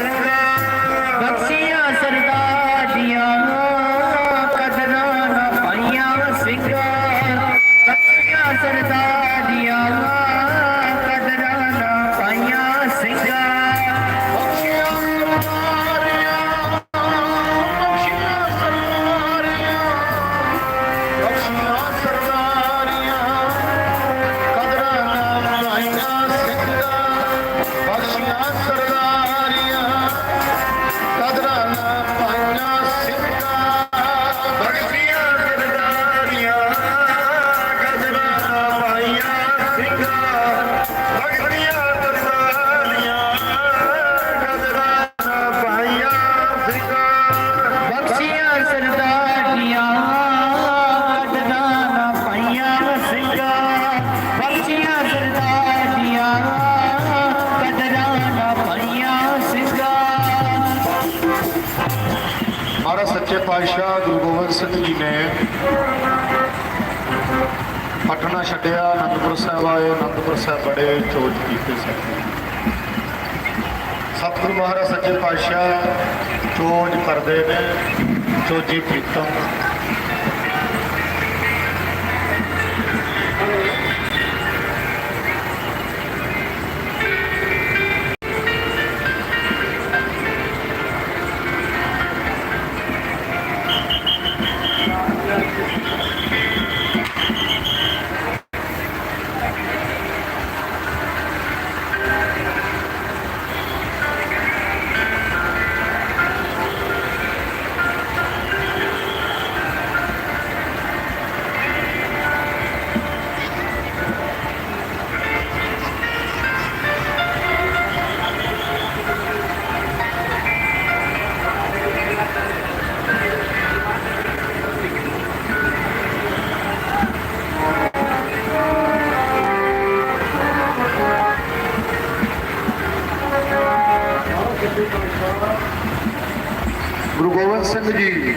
Sarah. Singh ji ਨੇ ਪਟਨਾ ਛੱਡਿਆ, ਅਨੰਦਪੁਰ ਸਾਹਿਬ ਆਏ, ਅਨੰਦਪੁਰ ਸਾਹਿਬ ਬੜੇ ਚੋਜ ਕੀਤੇ ਸਨ। ਸਤਿਗੁਰੂ ਮਹਾਰਾਜ, ਸੱਚੇ ਪਾਤਸ਼ਾਹ ਚੋਜ ਕਰਦੇ ਨੇ, ਚੋਜੀ ਪ੍ਰੀਤਮ। ਗੁਰੂ ਜੀ।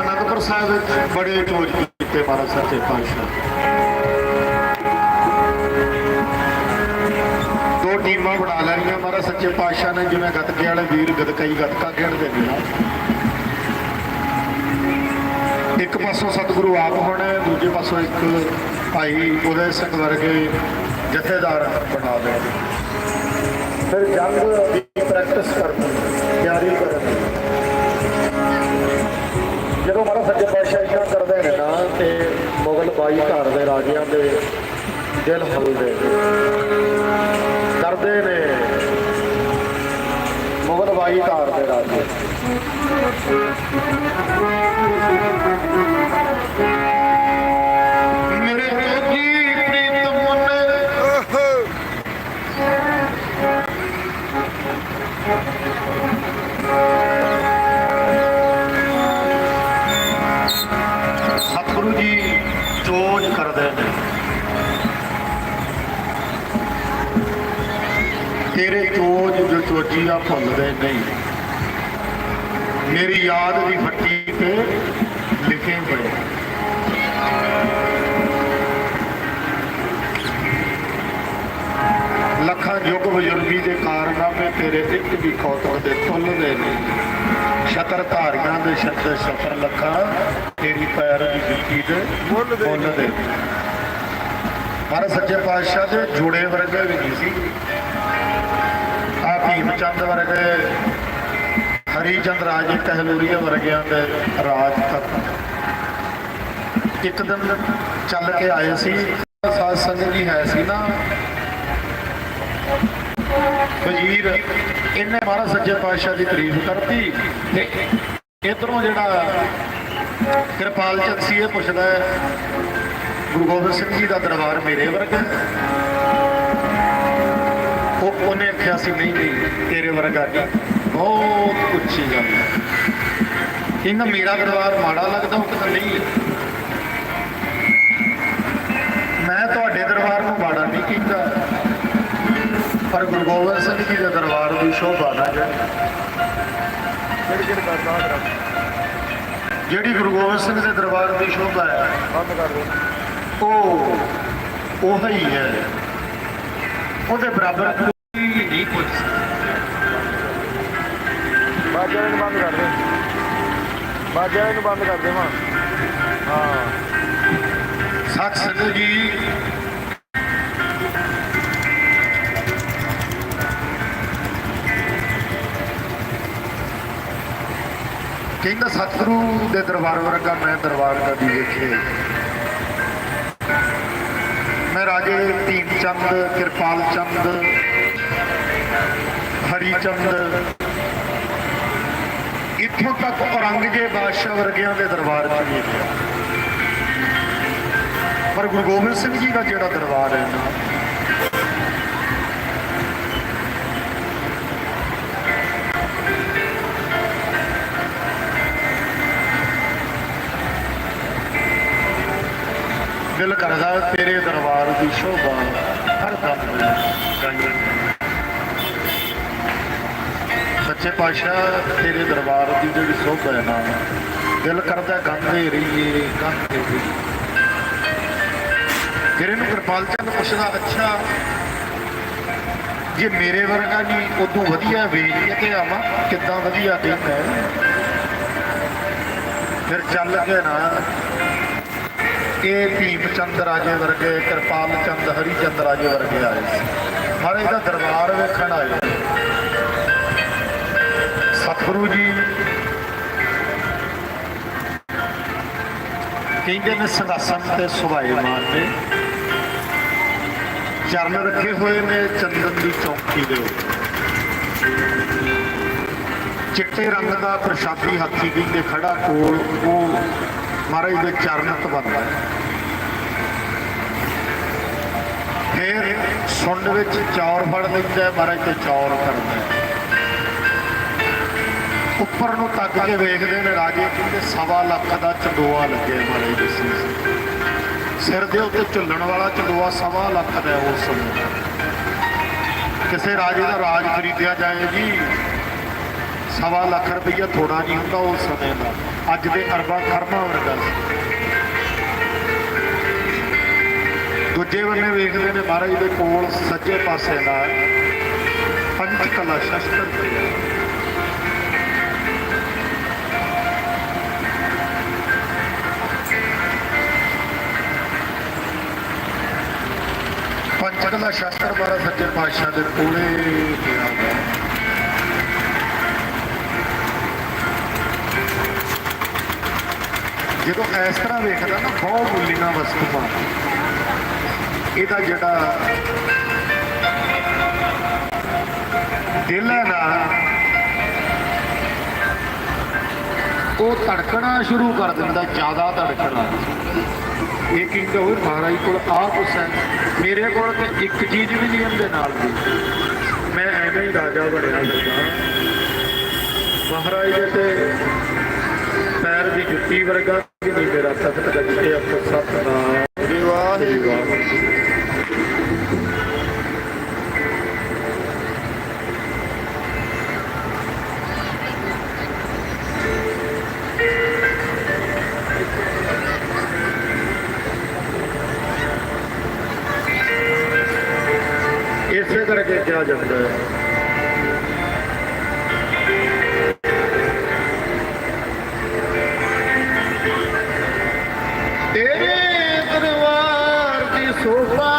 ਅਨੰਦਪੁਰ ਸਾਹਿਬ ਵਿੱਚ ਬੜੇ ਚੋਜ ਕੀਤੇ ਮਹਾਰਾਜ ਸੱਚੇ ਪਾਤਸ਼ਾਹ। ਦੋ ਟੀਮਾਂ ਬਣਾ ਲੈਣੀਆਂ ਮਹਾਰਾਜ ਸੱਚੇ ਪਾਤਸ਼ਾਹ ਨੇ, ਜਿਵੇਂ ਗੱਤਕੇ ਵਾਲੇ ਗੱਤਕਾ ਖੇਡਦੇ ਨੇ ਨਾ ਇੱਕ ਪਾਸੋਂ ਸਤਿਗੁਰੂ ਆਪ ਹੋਣੇ ਦੂਜੇ ਪਾਸੋਂ ਇੱਕ ਭਾਈ ਉਹਦੇ ਸਿੰਘ ਵਰਗੇ ਜਥੇਦਾਰ ਬਣਾ ਦੇਣ। ਫਿਰ ਜੰਗ ਦੀ ਪ੍ਰੈਕਟਿਸ ਕਰਨ ਤਿਆਰੀ ਕਰਨ ਜਦੋਂ ਮਹਾਰਾਜ ਸੱਚੇ ਪਾਤਸ਼ਾਹ ਇਸ਼ਾਰਾ ਕਰਦੇ ਨੇ ਨਾ, ਤੇ ਮੁਗਲ ਬਾਈ ਘਰ ਦੇ ਰਾਜਿਆਂ ਦੇ ਦਿਲ ਹਲਦੇ ਨੇ। ਕਰਦੇ ਨੇ। ਮੁਗਲ ਬਾਈ ਦੇ ਰਾਜੇ। ਮੇਰੇ ਜੋਗੀ ਪ੍ਰੀਤਮ ਮੁੰਨੇ ਸਤਿਗੁਰੂ ਜੀ ਚੋਜ ਕਰਦੇ ਨੇ। ਤੇਰੇ ਚੋਜ ਆ ਭੁੱਲਦੇ ਨਹੀਂ। ਮੇਰੀ ਯਾਦ ਦੀ ਫੱਟੀ ਤੇ ਲਿਖੇ ਪਏ ਲੱਖਾਂ ਯੁੱਗ ਬਜ਼ੁਰਗੀ ਦੇ ਕਾਰਨਾਮੇ ਤੇਰੇ ਇੱਕ ਵੀ ਕੌਤਕ ਦੇ ਤੁੱਲਦੇ ਨਹੀਂ। ਛਤਰ ਧਾਰੀਆਂ ਦੇ ਛਤਰ ਲੱਖਾਂ ਤੇਰੀ ਪੈਰ ਦੀ ਜੁੱਤੀ ਦੇ ਨਹੀਂ। ਮੁੱਲਦੇ ਪਰ ਸੱਚੇ ਪਾਤਸ਼ਾਹ ਦੇ ਜੋੜੇ ਵਰਗੇ ਵੀ ਨਹੀਂ ਸੀ। ਭੀਮ ਚੰਦ ਵਰਗੇ ਹਰੀ ਚੰਦ ਰਾਜੇ ਕਹਿਲੂਰੀਆ ਵਰਗਿਆਂ ਦੇ ਰਾਜ ਤੱਕ ਇੱਕ ਦਿਨ ਚੱਲ ਕੇ ਆਏ ਸੀ, ਸਾਧ ਸੰਗਤ ਜੀ ਹੈ ਸੀ ਨਾ। ਵਜ਼ੀਰ ਇਹਨੇ ਮਹਾਰਾਜ ਸੱਚੇ ਪਾਤਸ਼ਾਹ ਦੀ ਤਾਰੀਫ ਕਰਤੀ ਤੇ ਇਧਰੋਂ ਜਿਹੜਾ ਕਿਰਪਾਲ ਚੰਦ ਸੀ, ਇਹ ਪੁੱਛਦਾ ਗੁਰੂ ਗੋਬਿੰਦ ਸਿੰਘ ਜੀ ਦਾ ਦਰਬਾਰ ਮੇਰੇ ਵਰਗਾ ਉਹ ਉਹਨੇ ਆਖਿਆ ਸੀ, ਨਹੀਂ ਨਹੀਂ, ਤੇਰੇ ਵਰਗਾ ਨਹੀਂ। ਬਹੁਤ ਉੱਚੀ ਗੱਲ। ਹੈ ਇਹਨਾਂ ਮੇਰਾ ਦਰਬਾਰ ਮਾੜਾ ਲੱਗਦਾ, ਉਹ ਕਹਿੰਦਾ, ਨਹੀਂ। ਮੈਂ ਤੁਹਾਡੇ ਦਰਬਾਰ ਨੂੰ ਮਾੜਾ ਨਹੀਂ ਕੀਤਾ, ਪਰ ਗੁਰੂ ਗੋਬਿੰਦ ਸਿੰਘ ਜੀ ਦੇ ਦਰਬਾਰ ਦੀ ਸ਼ੋਭਾ ਨਾ ਜਾਏ ਜਿਹੜੀ ਗੁਰੂ ਗੋਬਿੰਦ ਸਿੰਘ ਦੇ ਦਰਬਾਰ ਦੀ ਸ਼ੋਭਾ ਹੈ, ਉਹ ਉਹ ਹੀ ਹੈ। ਉਹਦੇ ਬਰਾਬਰ ਬਾਜਾ ਨੂੰ ਬੰਦ ਕਰ ਦੇ ਹਾਂ। ਸਤ ਸੰਗਤ ਜੀ। ਕਹਿੰਦਾ ਸਤਿਗੁਰੂ ਦੇ ਦਰਬਾਰ ਵਰਗਾ ਮੈਂ ਦਰਬਾਰ ਕਦੀ ਵੇਖੇ ਮੈਂ ਰਾਜੇ ਭੀਮ ਚੰਦ, ਕਿਰਪਾਲ ਚੰਦ, ਹਰੀ ਚੰਦ ਇੱਥੋਂ ਤੱਕ ਔਰੰਗਜ਼ੇਬ ਬਾਦਸ਼ਾਹ ਵਰਗਿਆਂ ਦੇ ਦਰਬਾਰ 'ਚ ਨਹੀਂ ਗਿਆ? ਪਰ ਗੁਰੂ ਗੋਬਿੰਦ ਸਿੰਘ ਜੀ ਦਾ ਜਿਹੜਾ ਦਰਬਾਰ ਹੈ ਨਾ, ਦਿਲ ਕਰਦਾ ਤੇਰੇ ਦਰਬਾਰ ਦੀ ਸ਼ੋਭਾ ਹਰ ਦਮ ਗਾਈਏ ਸੱਚੇ ਪਾਤਸ਼ਾਹ, ਤੇਰੇ ਦਰਬਾਰ ਦੀ ਜਿਹੜੀ ਸ਼ੋਭਾ ਹੈ ਨਾ, ਦਿਲ ਕਰਦਾ ਗਾਉਂਦੇ ਰਹੀਏ ਗਾਉਂਦੇ ਰਹੀਏ। ਗਿਰੇ ਨੂੰ ਕਿਰਪਾਲ ਚੰਦ ਪੁੱਛਦਾ, ਅੱਛਾ, ਜੇ ਮੇਰੇ ਵਰਗਾ ਜੀ ਉਦੋਂ ਵਧੀਆ ਵੇਚ ਕੇ ਤੇ ਆਵਾਂ, ਕਿੱਦਾਂ ਵਧੀਆ ਕਹਿੰਦਾ ਫਿਰ ਚੱਲ ਕੇ ਨਾ, ਇਹ ਭੀਮ ਚੰਦ ਰਾਜੇ ਵਰਗੇ, ਕਿਰਪਾਲ ਚੰਦ, ਹਰੀ ਚੰਦ ਰਾਜੇ ਵਰਗੇ ਆਏ ਸੀ। ਮਹਾਰਾਜ ਦਾ ਦਰਬਾਰ ਵੇਖਣ ਆਏ। ਗੁਰੂ ਜੀ। ਕਹਿੰਦੇ ਨੇ ਸੰਗਾਸਨ ਤੇ ਸੁਭਾਏ ਮਾਰਦੇ। ਚਰਨ ਰੱਖੇ ਹੋਏ ਨੇ ਚੰਦਨ ਦੀ ਚੌਂਕੀ ਦੇ ਉੱਤੇ। ਚਿੱਟੇ ਰੰਗ ਦਾ ਪ੍ਰਸ਼ਾਦੀ ਹਾਥੀ ਕਹਿੰਦੇ ਖੜਾ ਕੋਲ, ਉਹ ਮਹਾਰਾਜ ਦੇ ਚਰਨ ਤਬੰਦਾ ਫਿਰ ਸੁੰਡ ਵਿੱਚ ਚੌਰ ਫੜ ਲੈਂਦਾ ਮਹਾਰਾਜ ਤੇ ਚੌਰ ਕਰਦਾ ਹੈ। ਉੱਪਰ ਨੂੰ ਤੱਕ ਕੇ ਵੇਖਦੇ ਨੇ ਰਾਜੇ ਕਹਿੰਦੇ ਸਵਾ ਲੱਖ ਦਾ ਚੰਦੋਆ ਲੱਗਿਆ ਮਹਾਰਾਜ ਦੇ ਸੀਸ ਸਿਰ ਦੇ ਉੱਤੇ ਝੁੱਲਣ ਵਾਲਾ ਚੰਦੋਆ ਸਵਾ ਲੱਖ ਦਾ ਉਸ ਸਮੇਂ। ਕਿਸੇ ਰਾਜੇ ਦਾ ਰਾਜ ਖਰੀਦਿਆ ਜਾਏ ਜੀ ਸਵਾ ਲੱਖ ਰੁਪਈਆ ਥੋੜਾ ਨਹੀਂ ਹੁੰਦਾ ਉਸ ਸਮੇਂ ਦਾ। ਅੱਜ ਦੇ ਅਰਬਾਂ ਖਰਬਾਂ ਵਰਗਾ ਸੀ। ਦੂਜੇ ਬੰਨੇ ਵੇਖਦੇ ਨੇ ਮਹਾਰਾਜ ਦੇ ਕੋਲ ਸੱਜੇ ਪਾਸੇ ਦਾ ਪੰਜ ਕਲਾ ਸ਼ਸਤਰ ਪਿਆ ਪੰਜ ਕਲਾ ਸ਼ਸਤਰ ਮਹਾਰਾਜ ਸੱਜੇ ਪਾਤਸ਼ਾਹ ਦੇ ਕੋਲੇ ਪਿਆ ਹੋਇਆ। ਜਦੋਂ ਇਸ ਤਰ੍ਹਾਂ ਵੇਖਦਾ ਨਾ, ਬਹੁਤ ਮੁੱਲੀਆਂ ਵਸਤੂਆਂ ਇਹਦਾ ਜਿਹੜਾ ਦਿਲ ਹੈ ਨਾ, ਉਹ ਧੜਕਣਾ ਸ਼ੁਰੂ ਕਰ ਦਿੰਦਾ, ਜ਼ਿਆਦਾ ਧੜਕਣਾ। ਇਹ ਕਹਿੰਦਾ ਹੋਏ ਮਹਾਰਾਜ ਕੋਲ ਆ ਕੁਛ ਹੈ। ਮੇਰੇ ਕੋਲ ਤੇ ਇੱਕ ਚੀਜ਼ ਵੀ ਨਹੀਂ ਉਹਦੇ ਨਾਲ ਦੀ। ਮੈਂ ਐਵੇਂ ਹੀ ਰਾਜਾ ਬਣਿਆ ਲੱਗਾ। ਮਹਾਰਾਜ ਦੇ ਤੇ ਪੈਰ ਦੀ ਜੁੱਤੀ ਵਰਗਾ ਵੀ ਨਹੀਂ ਮੇਰਾ ਤਖਤ ਗੱਜੇ ਅੱਖ ਸਤਨਾਮ ਵਾਹਿਗੁਰੂ। ਕਰਕੇ ਕਿਹਾ ਜਾਂਦਾ ਹੈ। ਤੇਰੇ ਦਰਬਾਰ ਦੀ ਸੋਭਾ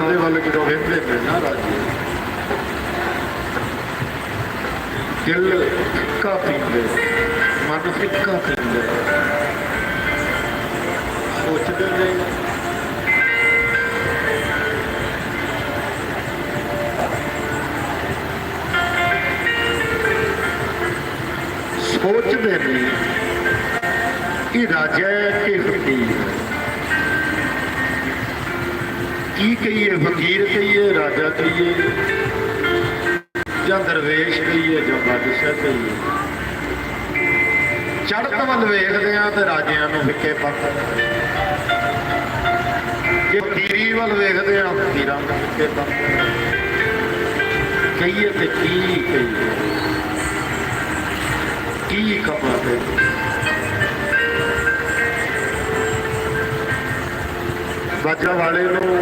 ਦੇ ਵੱਲ ਜਦੋਂ ਵੇਖਦੇ ਨੇ ਨਾ ਰਾਜੀ। ਦਿਲ ਫਿੱਕਾ ਪੀਂਦੇ, ਮਨ ਫਿੱਕਾ ਪੀਂਦੇ। ਸੋਚਦੇ ਨੇ। ਸੋਚਦੇ ਨੇ ਕਿ ਰਾਜਾ ਹੈ ਕਿ ਫਕੀਰ ਕੀ ਕਹੀਏ, ਫਕੀਰ ਕਹੀਏ, ਰਾਜਾ ਕਹੀਏ, ਜਾਂ ਦਰਵੇਸ਼ ਕਹੀਏ, ਜਾਂ ਬਾਦਸ਼ਾਹ ਕਹੀਏ। ਚੜ੍ਹਤ ਵੱਲ ਵੇਖਦੇ ਆ ਤੇ ਰਾਜਿਆਂ ਨੂੰ ਫਿੱਕੇ ਪੱਕ ਜੇ ਫਕੀਰੀ ਵੱਲ ਵੇਖਦੇ ਆ ਫਕੀਰਾਂ ਨੂੰ ਫਿੱਕੇ ਪੱਕ ਕਹੀਏ ਤੇ ਕੀ ਕਹੀਏ? ਕੀ ਕਮਾਂ ਤੇ ਬਾਜਾ ਵਾਲੇ ਨੂੰ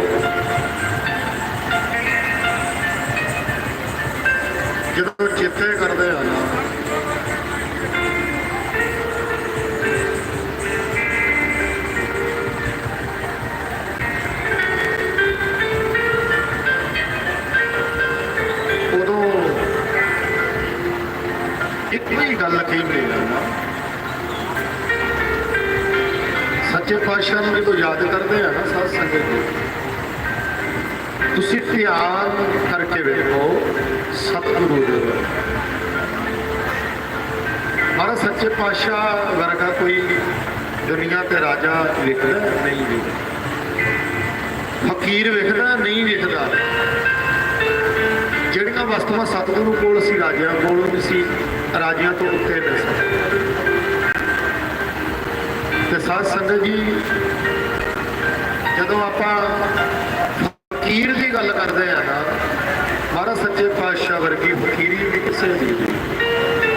ਜਦੋਂ ਚੇਤੇ ਕਰਦੇ ਆ ਨਾ ਉਦੋਂ ਇੱਕ ਹੀ ਗੱਲ ਕਹੀ ਸੱਚੇ ਪਾਤਸ਼ਾਹ ਨੂੰ ਜਦੋਂ ਯਾਦ ਕਰਦੇ ਆ ਨਾ ਸਾਧ ਸੰਗਤ ਜੀ, ਤੁਸੀਂ ਧਿਆਨ ਕਰਕੇ ਵੇਖੋ ਸਤਿਗੁਰੂ ਦੇ ਵੱਲ। ਮਹਾਰਾਜ, ਸੱਚੇ ਪਾਤਸ਼ਾਹ ਵਰਗਾ ਕੋਈ ਦੁਨੀਆ ਤੇ ਰਾਜਾ ਵਿਖਦਾ ਨਹੀਂ ਵਿਖਦਾ ਫਕੀਰ ਵਿਖਦਾ, ਨਹੀਂ ਵਿਖਦਾ। ਜਿਹੜੀਆਂ ਵਸਤੂਆਂ ਸਤਿਗੁਰੂ ਕੋਲ ਸੀ, ਰਾਜਿਆਂ ਕੋਲ ਨਹੀਂ ਸੀ, ਰਾਜਿਆਂ ਤੋਂ ਉੱਤੇ ਨੇ ਸਾਧ ਸੰਗਤ ਜੀ, ਜਦੋਂ ਆਪਾਂ ਫਕੀਰ ਦੀ ਗੱਲ ਕਰਦੇ ਆ ਨਾ, ਮਹਾਰਾਜ ਸੱਚੇ ਪਾਤਸ਼ਾਹ ਵਰਗੀ ਫਕੀਰੀ ਵੀ ਕਿਸੇ ਦੀ। ਨਹੀਂ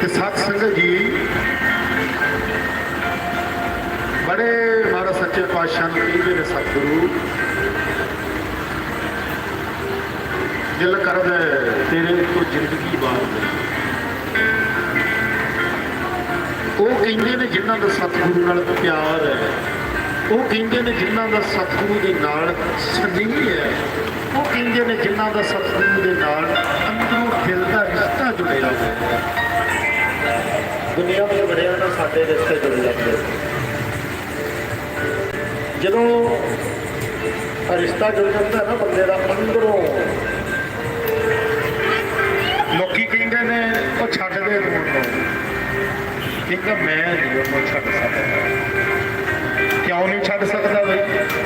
ਤੇ ਸਾਧ ਸੰਗਤ ਜੀ, ਬੜੇ ਮਹਾਰਾਜ ਸੱਚੇ ਪਾਤਸ਼ਾਹ ਨੂੰ ਕਹਿੰਦੇ ਨੇ ਸਤਿਗੁਰੂ। ਦਿਲ ਕਰਦਾ ਤੇਰੇ ਤੋਂ ਜ਼ਿੰਦਗੀ ਬਾਹਰ ਉਹ ਕਹਿੰਦੇ ਨੇ ਜਿਨ੍ਹਾਂ ਦਾ ਸਤਿਗੁਰੂ ਨਾਲ ਪਿਆਰ ਹੈ, ਉਹ ਕਹਿੰਦੇ ਨੇ ਜਿਨ੍ਹਾਂ ਦਾ ਸਤਿਗੁਰੂ ਦੇ ਨਾਲ ਸਨੇਹ ਹੈ, ਉਹ ਕਹਿੰਦੇ ਨੇ ਜਿਨ੍ਹਾਂ ਦਾ ਸਤਿਗੁਰੂ ਦੇ ਨਾਲ ਅੰਦਰੋਂ ਦਿਲ ਦਾ ਰਿਸ਼ਤਾ ਜੁੜਿਆ ਹੋਇਆ ਹੈ। ਦੁਨੀਆ ਦੇ ਬੜਿਆਂ ਨਾਲ ਸਾਡੇ ਰਿਸ਼ਤੇ ਜੁੜ ਜਾਂਦੇ ਜਦੋਂ ਰਿਸ਼ਤਾ ਜੁੜ ਜਾਂਦਾ ਨਾ, ਬੰਦੇ ਦਾ ਅੰਦਰੋਂ ਲੋਕੀ ਕਹਿੰਦੇ ਨੇ ਉਹ ਛੱਡ ਦੇ। ਤੂੰ ਉਹਨੂੰ ਮੈਂ ਨਹੀਂ ਉਹਨੂੰ ਛੱਡ ਸਕਦਾ। ਕਿਉਂ ਨਹੀਂ ਛੱਡ ਸਕਦਾ ਬਈ?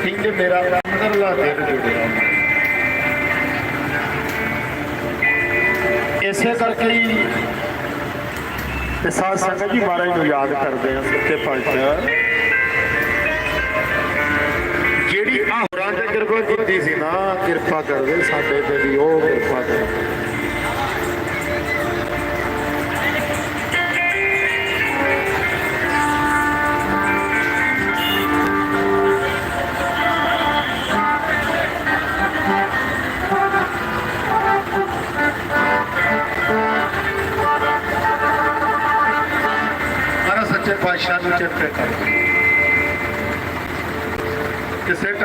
ਕਹਿੰਦੇ, ਮੇਰਾ ਅੰਦਰਲਾ ਦਿਲ ਜੁੜਿਆ ਇਸੇ ਕਰਕੇ ਹੀ ਤੇ ਸਾਧ ਸੰਗਤ ਜੀ ਮਹਾਰਾਜ ਨੂੰ ਯਾਦ ਕਰਦੇ ਆ ਸੱਚੇ ਪਾਤਸ਼ਾਹ। ਜਿਹੜੀ ਆਹਰਾਂ ਤੇ ਕਿਰਪਾ ਕੀਤੀ ਸੀ ਨਾ, ਕਿਰਪਾ ਕਰਦੇ ਸਾਡੇ ਤੇ ਵੀ, ਉਹ ਕਿਰਪਾ ਕਰਦੇ।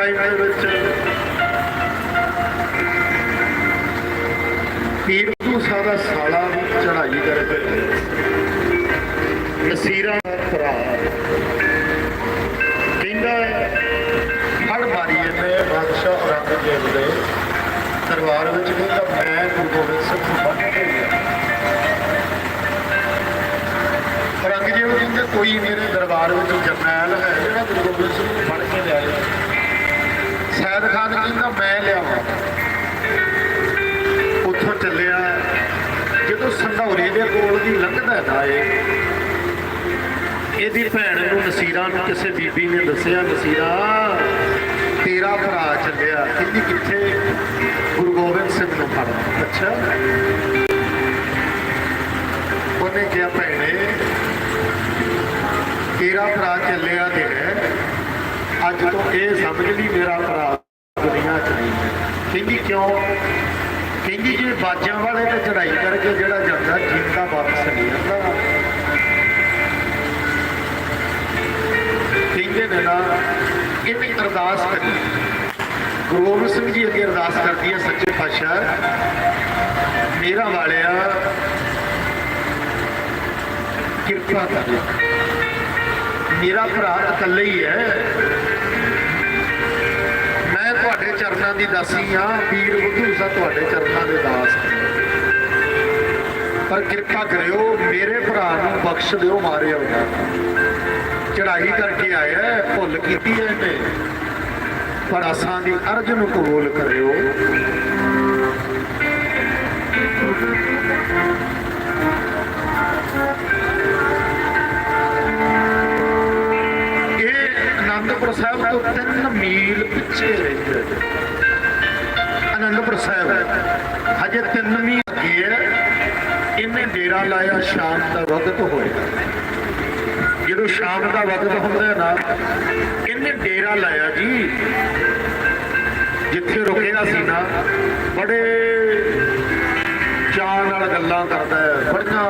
ਕਿਸੇ ਟਾਈਮ ਵਿੱਚ ਪੀਰ ਨੂੰ ਸਾਦਾ ਸਾਲਾ ਚੜਾਈ ਕਰਦੇ ਨਸੀਰਾਂ ਦਾ ਭਰਾ। ਕਹਿੰਦਾ ਫੜ ਮਾਰੀ ਇਹਨੇ ਬਾਦਸ਼ਾਹ ਔਰੰਗਜ਼ੇਬ ਦੇ ਦਰਬਾਰ ਵਿੱਚ ਕਹਿੰਦਾ, ਮੈਂ ਗੁਰੂ ਗੋਬਿੰਦ ਸਿੰਘ ਨੂੰ ਬੰਨ ਕੇ ਗਿਆ ਔਰੰਗਜ਼ੇਬ ਕਹਿੰਦੇ, ਕੋਈ ਮੇਰੇ ਦਰਬਾਰ ਵਿੱਚ ਜਰਨੈਲ ਹੈ ਜਿਹੜਾ ਗੁਰੂ ਗੋਬਿੰਦ ਸਿੰਘ ਕਹਿੰਦਾ ਮੈਂ ਲਿਆਵਾਂ। ਉੱਥੋਂ ਚੱਲਿਆ। ਜਦੋਂ ਸੰਧੌਰੇ ਦੇ ਕੋਲ ਦੀ ਲੰਘਦਾ ਨਾ ਇਹ ਇਹਦੀ ਭੈਣ ਨੂੰ ਨਸੀਰਾ ਨੂੰ ਕਿਸੇ ਬੀਬੀ ਨੇ ਦੱਸਿਆ, ਨਸੀਰਾ, ਤੇਰਾ ਭਰਾ ਚੱਲਿਆ। ਕਹਿੰਦੀ ਕਿੱਥੇ? ਗੁਰੂ ਗੋਬਿੰਦ ਸਿੰਘ ਨੂੰ ਫੜਨਾ ਅੱਛਾ। ਉਹਨੇ ਕਿਹਾ, ਭੈਣੇ, ਤੇਰਾ ਭਰਾ ਚੱਲਿਆ ਤੇ ਹੈ। ਅੱਜ ਤੋਂ ਇਹ ਸਮਝ ਲਈ ਮੇਰਾ ਭਰਾ ਕਹਿੰਦੀ ਕਿਉਂ? ਕਹਿੰਦੀ ਜੇ ਬਾਜਾਂ ਵਾਲੇ ਤੇ ਚੜਾਈ ਕਰਕੇ ਜਿਹੜਾ ਜਾਂਦਾ ਜਿੰਦਾ ਵਾਪਸ ਨਹੀਂ ਆਉਂਦਾ। ਕਹਿੰਦੇ ਨੇ ਨਾ ਇਹਨੇ ਅਰਦਾਸ ਕਰੀ ਗੁਰੂ ਗੋਬਿੰਦ ਸਿੰਘ ਜੀ ਅੱਗੇ ਅਰਦਾਸ ਕਰਦੀ ਹੈ ਸੱਚੇ ਪਾਤਸ਼ਾਹ, ਮੇਰਾ ਵਾਲਿਆ, ਕਿਰਪਾ ਕਰ ਮੇਰਾ ਭਰਾ ਇਕੱਲੇ ਹੀ ਹੈ। ਤੁਹਾਡੇ ਚਰਨਾਂ ਦੀ ਦਾਸੀ ਆ, ਪੀਰ ਬੁੱਧੂ ਸਾ ਤੁਹਾਡੇ ਚਰਨਾਂ ਦੇ ਦਾਸ ਪਰ ਕਿਰਪਾ ਕਰਿਓ, ਮੇਰੇ ਭਰਾ ਨੂੰ ਬਖਸ਼ ਦਿਓ ਮਾਰਿਆ ਹੋਇਆ ਚੜਾਈ ਕਰਕੇ ਆਇਆ, ਭੁੱਲ ਕੀਤੀ ਹੈ ਇਹਨੇ। ਪਰ ਅਸਾਂ ਦੀ ਅਰਜ ਨੂੰ ਕਬੂਲ ਕਰਿਓ। ਇਹ ਅਨੰਦਪੁਰ ਸਾਹਿਬ ਤੋਂ 3 ਮੀਲ ਪਿੱਛੇ ਰਹਿੰਦੇ ਨੇ। ਅਨੰਦਪੁਰ ਸਾਹਿਬ। ਹਜੇ 3 ਮੀਲ ਅੱਗੇ ਇਹਨੇ ਡੇਰਾ ਲਾਇਆ, ਸ਼ਾਮ ਦਾ ਵਕਤ ਹੋਇਆ। ਜਦੋਂ ਸ਼ਾਮ ਦਾ ਵਕਤ ਹੁੰਦਾ ਹੈ ਨਾ, ਇਹਨੇ ਡੇਰਾ ਲਾਇਆ ਜੀ। ਜਿੱਥੇ ਰੁਕਿਆ ਸੀ ਨਾ, ਬੜੇ ਚਾਅ ਨਾਲ ਗੱਲਾਂ ਕਰਦਾ ਹੈ। ਬੜੀਆਂ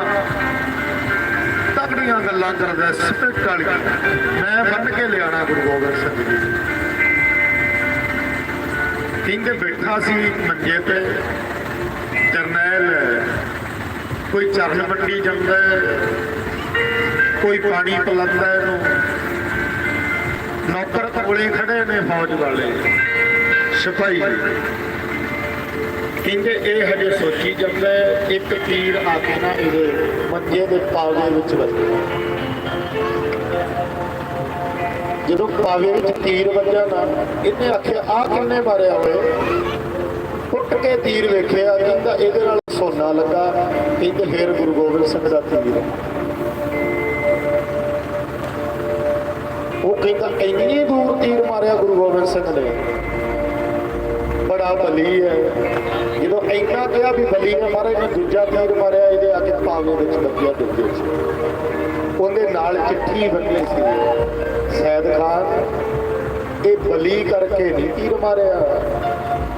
ਤਕੜੀਆਂ ਗੱਲਾਂ ਕਰਦਾ ਸਪਿਟ ਵਾਲੀ। ਮੈਂ ਬੰਨ ਕੇ ਲਿਆਣਾ ਗੁਰੂ ਗੋਬਿੰਦ ਸਿੰਘ ਜੀ। ਨੂੰ। ਬੈਠਾ ਸੀ ਮੰਜੇ ਤੇ। ਜਰਨੈਲ, ਕੋਈ ਚਰਨ ਮੰਡੀ ਜਾਂਦਾ ਕੋਈ ਪਾਣੀ ਪਲੰਦਾ ਇਹਨੂੰ। ਨੌਕਰ ਕੋਲੇ ਖੜੇ ਨੇ ਫੌਜ ਵਾਲੇ, ਸਿਪਾਹੀ। ਕਹਿੰਦੇ ਇਹ ਹਜੇ ਸੋਚੀ ਜਾਂਦਾ ਇੱਕ ਤੀਰ ਆ ਕੇ ਨਾ ਇਹਦੇ ਮੰਜੇ ਦੇ ਪਾਲੇ ਵਿੱਚ ਵੱਜਿਆ ਜਦੋਂ ਪਾਵੇ ਵਿੱਚ ਤੀਰ ਵੱਜਾ ਨਾ, ਇਹਨੇ ਆਖਿਆ ਆ ਕਿੰਨੇ ਮਾਰਿਆ ਹੋਏ ਉੱਠ ਕੇ ਤੀਰ ਵੇਖਿਆ, ਕਹਿੰਦਾ, ਇਹਦੇ ਨਾਲ ਸੋਨਾ ਲੱਗਾ ਕਹਿੰਦੇ ਫੇਰ ਗੁਰੂ ਗੋਬਿੰਦ ਸਿੰਘ ਦਾ ਤੀਰ। ਉਹ ਕਹਿੰਦਾ, ਇੰਨੀ ਦੂਰ ਤੀਰ ਮਾਰਿਆ ਗੁਰੂ ਗੋਬਿੰਦ ਸਿੰਘ ਨੇ। ਬੜਾ ਬਲੀ ਹੈ। ਜਦੋਂ ਇੰਨਾ ਕਿਹਾ ਵੀ ਬਲੀ ਨੇ ਮਾਰੇ ਨੇ ਦੂਜਾ ਤੀਰ ਮਾਰਿਆ, ਇਹਦੇ ਆ ਕੇ ਪਾਵੇ ਵਿੱਚ ਲੱਗਿਆ ਡੁੱਬੇ ਚ। ਉਹਦੇ ਨਾਲ ਚਿੱਠੀ ਬੰਨੀ ਸੀ। ਸੈਦ ਖਾਨ, ਇਹ ਬਲੀ ਕਰਕੇ ਨਹੀਂ ਤੀਰ ਮਾਰਿਆ।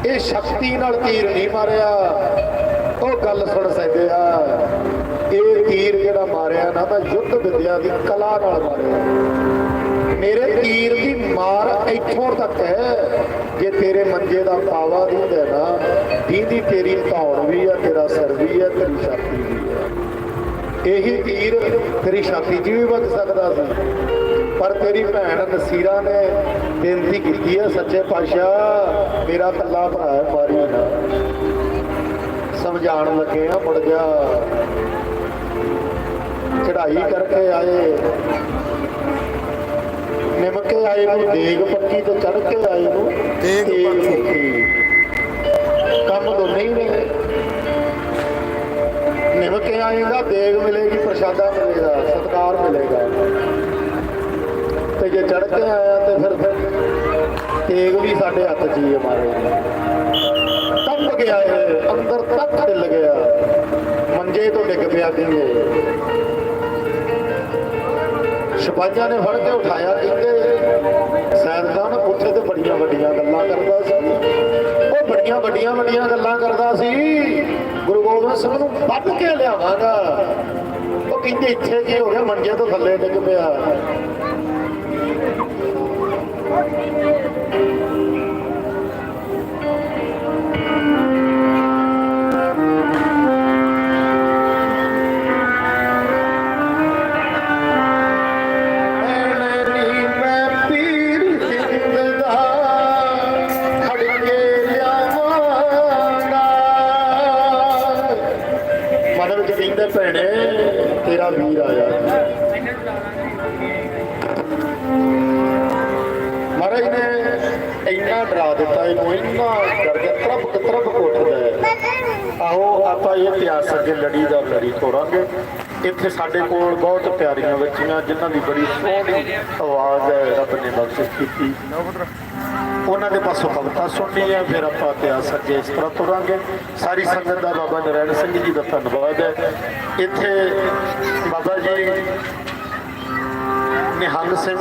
ਇਹ ਸ਼ਕਤੀ ਨਾਲ ਤੀਰ ਨਹੀਂ ਮਾਰਿਆ। ਉਹ ਗੱਲ ਸੁਣ ਸਕਦੇ ਆ। ਇਹ ਤੀਰ ਜਿਹੜਾ ਮਾਰਿਆ ਨਾ, ਮੈਂ ਯੁੱਧ ਵਿਦਿਆ ਦੀ ਕਲਾ ਨਾਲ ਮਾਰਿਆ। ਮੇਰੇ ਤੀਰ ਦੀ ਮਾਰ ਇੱਥੋਂ ਤੱਕ ਹੈ। ਜੇ ਤੇਰੇ ਮੰਜੇ ਦਾ ਪਾਵਾ ਦਿੰਦਾ ਨਾ, ਦੀਦੀ ਤੇਰੀ ਧੌਣ ਵੀ ਆ, ਤੇਰਾ ਸਰ ਵੀ ਆ, ਤੇਰੀ ਛਾਤੀ ਵੀ ਇਹੀ ਤੀਰ ਤੇਰੀ ਛਾਤੀ 'ਚ ਵੀ ਵੱਜ ਸਕਦਾ ਸੀ। ਪਰ ਤੇਰੀ ਭੈਣ ਨਸੀਰਾ ਨੇ ਬੇਨਤੀ ਕੀਤੀ ਹੈ ਸੱਚੇ ਪਾਤਸ਼ਾਹ ਮੇਰਾ ਕੱਲਾ ਭਰਾ ਹੈ ਮਾਰੀ ਨਾ। ਸਮਝਾਉਣ ਲੱਗੇ ਆ ਮੁੜ ਜਾ ਚੜਾਈ ਕਰਕੇ ਆਏ। ਨਿਮਕ ਆਏ ਨੂੰ ਦੇਗ ਪੱਕੀ ਤੇ ਚੜ ਕੇ ਆਏ ਨੂੰ। ਦੇਗ ਪੱਕੀ ਕੰਮ ਦੋਨੇ ਹੀ ਨੇ ਨਿਮਕ ਕੇ ਦੇਗ ਮਿਲੇਗੀ, ਪ੍ਰਸ਼ਾਦਾ ਮਿਲੇਗਾ, ਸਤਕਾਰ ਮਿਲੇਗਾ। ਤੇ ਜੇ ਚੜ ਕੇ ਆਇਆ ਤੇ ਫਿਰ ਤੇਗ ਵੀ ਸਾਡੇ ਹੱਥ 'ਚ ਹੀ ਮਾਰੇ ਕੰਬ ਗਿਆ ਇਹ, ਅੰਦਰ ਤੱਕ ਹਿੱਲ ਗਿਆ। ਮੰਜੇ ਤੋਂ ਡਿੱਗ ਪਿਆ ਕਹਿੰਦੇ ਸਿਪਾਹੀਆਂ ਨੇ ਫੜ ਕੇ ਉਠਾਇਆ ਕਹਿੰਦੇ ਸੈਨਦਾਨ ਉੱਥੇ ਤੇ ਬੜੀਆਂ ਵੱਡੀਆਂ ਗੱਲਾਂ ਕਰਦਾ ਸੀ। ਉਹ ਬੜੀਆਂ ਵੱਡੀਆਂ ਵੱਡੀਆਂ ਗੱਲਾਂ ਕਰਦਾ ਸੀ। ਗੁਰੂ ਗੋਬਿੰਦ ਨੂੰ ਵੱਢ ਕੇ ਲਿਆਵਾਂਗਾ। ਉਹ ਕਹਿੰਦੇ ਇੱਥੇ ਕੀ ਹੋ ਗਿਆ, ਮੰਜੇ ਤੋਂ ਥੱਲੇ ਡਿੱਗ ਪਿਆ। ਆਪਾਂ ਇਹ ਇਤਿਹਾਸ ਅੱਗੇ ਲੜੀ ਦਾ ਲੜੀ ਤੋਰਾਂਗੇ। ਇੱਥੇ ਸਾਡੇ ਕੋਲ ਬਹੁਤ ਪਿਆਰੀਆਂ ਬੱਚੀਆਂ, ਜਿਨ੍ਹਾਂ ਦੀ ਬੜੀ ਸੋਹਣੀ ਆਵਾਜ਼ ਹੈ, ਰੱਬ ਨੇ ਬਖਸ਼ਿਸ਼ ਕੀਤੀ। ਉਹਨਾਂ ਦੇ ਪਾਸੋਂ ਕਵਿਤਾ ਸੁਣਨੀ ਹੈ, ਫਿਰ ਆਪਾਂ ਇਤਿਹਾਸ ਅੱਗੇ ਇਸ ਤਰ੍ਹਾਂ ਤੋਰਾਂਗੇ। ਸਾਰੀ ਸੰਗਤ ਦਾ ਬਾਬਾ ਨਰੈਣ ਸਿੰਘ ਜੀ ਦਾ ਧੰਨਵਾਦ ਹੈ। ਇੱਥੇ ਬਾਬਾ ਜੀ ਨਿਹੰਗ ਸਿੰਘ